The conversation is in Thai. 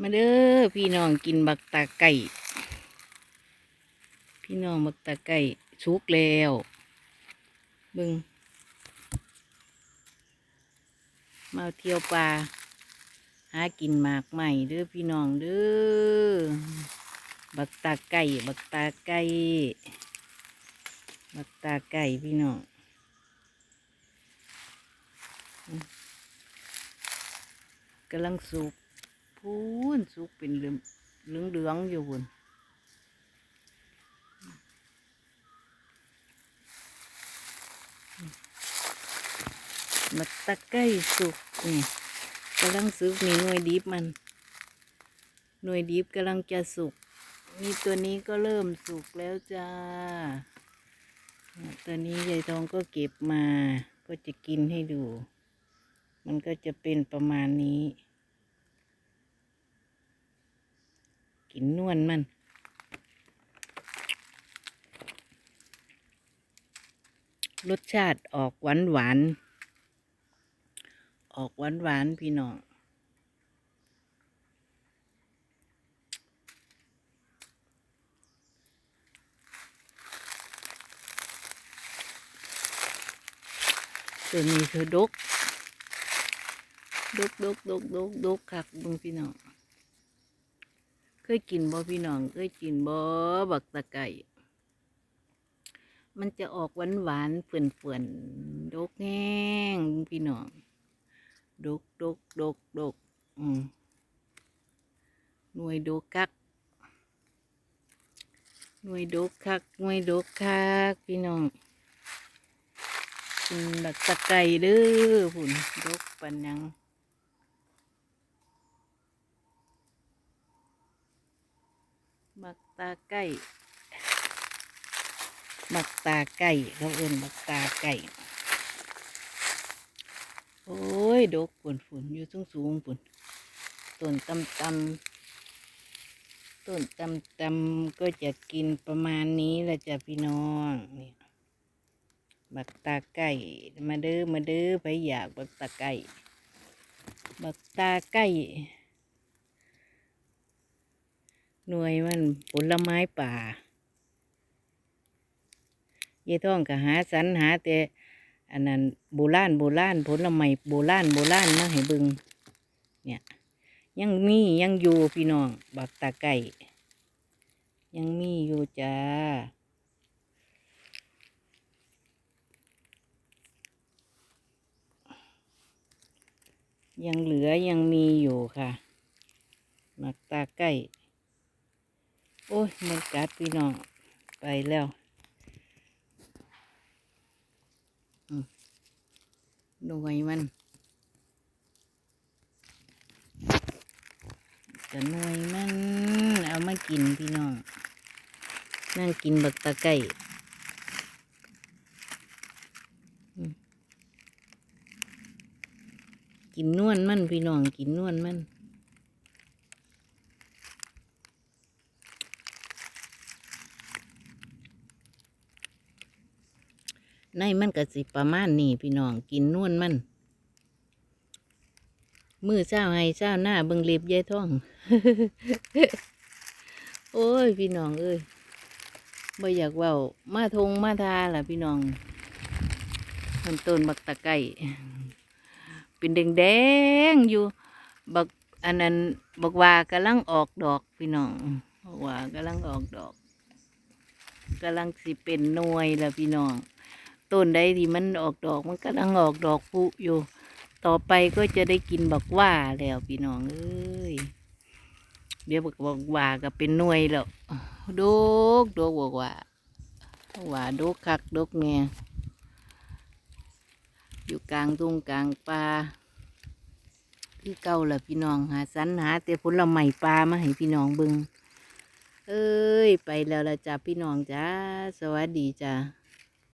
มาเด้อพี่น้องกินบักตาไก่ พี่น้องบักตาไก่สุกแล้วบึงมาเที่ยวป่าหากินหมากใหม่เด้อพี่น้องเด้อบักตาไก่บักตาไก่บักตาไก่พี่น้องกำลังสุก พูนสุกเป็นเหลืองเหลืองอยู่พุ่นมักตะไก้สุกนี่กำลังสุกนี่หน่วยดิบมัน หน่วยดิบกำลังจะสุกนี่ตัวนี้ก็เริ่มสุกแล้วจ้า ตัวนี้ยายทองก็เก็บมา ก็จะกินให้ดู มันก็จะเป็นประมาณนี้ กินนวลมัน รสชาติออกหวานหวานออกหวานหวานพี่น้องตัวนี้คือดกดกดกดกดกดกคักบึงพี่น้อง เคยกินบ่พี่น้องเคยกินบ่บักตะไก่มันจะออกหวานหวานเฟื่อนเฟื่อนดกแห้งพี่น้องดกดกดกดกอืมหน่วยดกคักหน่วยดกคักหน่วยดกคักพี่น้องกินบักตะไก่เด้อพุ่นดกปันยัง บักตาไก่บักตาไก่เขาเอิ้นบักตาไก่โอ้ยดกฝุ่นฝุ่นอยู่สูงสูงฝุ่นต้นตำตำต้นตำตำก็จะกินประมาณนี้แหละจ้ะพี่น้องนี่บักตาไก่มาเด้อมาเด้อไปอยากบักตาไก่บักตาไก่ หน่วยมันผลไม้ป่ายายท่องก็หาสรรหาแต่อันนั้นโบราณโบราณผลไม้โบราณโบราณมาให้เบิงเนี่ยยังมียังอยู่พี่น้องบักตาไก่ยังมีอยู่จ้ายังเหลือยังมีอยู่ค่ะบักตาไก่ โอ้ยมันกัดพี่น้อง ไปแล้วหน่วยมันจะหน่วยมัน เอามากินพี่น้อง นั่งกินบักตะไก่กินนวลมันพี่น้องกินนวลมัน ในมันก็สิประมาณนี้พี่น้องกินนวลมัน มือเช้าให้เช้าหน้าเบิงเล็บยายท่อง โอ้ย พี่น้องเอ้ยบ่อยากเว้ามาทงมาทาล่ะพี่น้องมันต้นบักตะไก่เป็นแดงแดงอยู่ บักอันนั้นบักว่ากำลังออกดอกพี่น้องบักว่ากำลังออกดอกกำลังสิเป็นหน่วยล้วพี่น้อง ต้นใดที่มันออกดอกมันกำลังออกดอกปุอยู่ ต่อไปก็จะได้กินบักว่าแล้วพี่น้องเอ้ยเดี๋ยวบักบักว่าก็เป็นหน่วยแล้วดกดกบักว่าว่าดกคักดกเนี่ยอยู่กลางทุ่งกลางป่าคือเก่าแหละพี่น้องหาสรรหาแต่ผลไม้ปลามาให้พี่น้องบิงเอ้ย ไปแล้วละจ้าพี่น้องจ้าสวัสดีจ้า